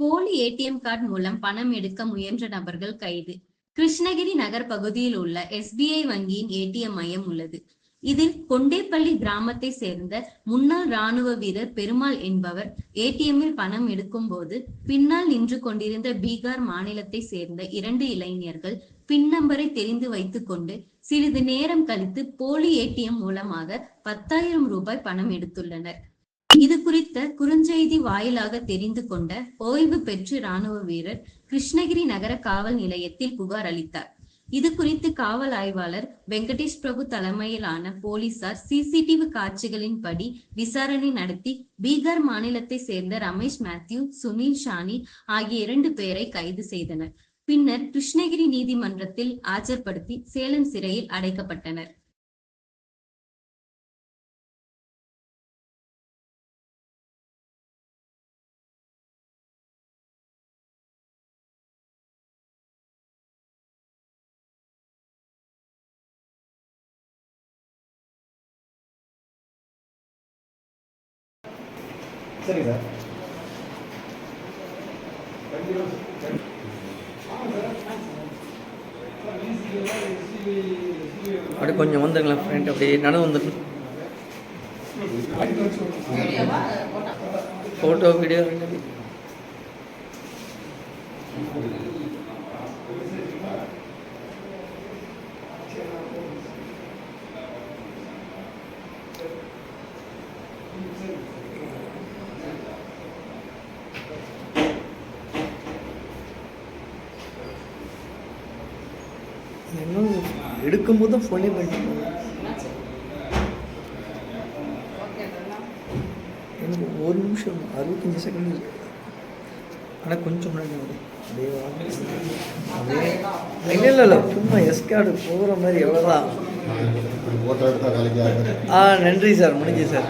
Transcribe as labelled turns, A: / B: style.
A: போலி ATM card மூலம் பணம் எடுக்க முயன்ற நபர்கள் கைது. கிருஷ்ணகிரி நகர் பகுதியில் உள்ள எஸ்பிஐ வங்கியின் ஏடிஎம் மையம் உள்ளது. இதில் கொண்டேப்பள்ளி கிராமத்தை சேர்ந்த முன்னாள் ராணுவ வீரர் பெருமாள் என்பவர் ஏடிஎம்மில் பணம் எடுக்கும் போது பின்னால் நின்று கொண்டிருந்த பீகார் மாநிலத்தை சேர்ந்த இரண்டு இளைஞர்கள் பின் நம்பரை தெரிந்து வைத்துக் கொண்டு சிறிது நேரம் கழித்து போலி ஏடிஎம் மூலமாக பத்தாயிரம் ரூபாய் பணம் எடுத்துள்ளனர். இது குறித்த குறுஞ்செய்தி வாயிலாக தெரிந்து கொண்ட ஓய்வு பெற்று ராணுவ வீரர் கிருஷ்ணகிரி நகர காவல் நிலையத்தில் புகார் அளித்தார். இது குறித்து காவல் ஆய்வாளர் வெங்கடேஷ் பிரபு தலைமையிலான போலீசார் சிசிடிவி காட்சிகளின்படி விசாரணை நடத்தி பீகார் மாநிலத்தை சேர்ந்த ரமேஷ் மேத்யூ சுனில் ஷானி ஆகிய இரண்டு பேரை கைது செய்தனர். பின்னர் கிருஷ்ணகிரி நீதிமன்றத்தில் ஆஜர்படுத்தி சேலம் சிறையில் அடைக்கப்பட்டனர்.
B: சரி சார்
C: அப்படி கொஞ்சம் வந்துங்களேன் ஃப்ரெண்ட் அப்படியே நடந்து வந்துடணும் ஃபோட்டோ வீடியோ ரெண்டு இன்னும் எடுக்கும்போது ஃபோனே பண்ணிட்டு எனக்கு ஒரு நிமிஷம் அறுபத்தஞ்சி செகண்ட் ஆனால் கொஞ்சம் முன்னாடி வரும் அப்படியே வாங்க. அப்படியே. இல்லை இல்லை இல்லை சும்மா எஸ்கார்டு போகிற மாதிரி எவ்வளோதான் ஆ நன்றி சார் முடிஞ்சு சார்.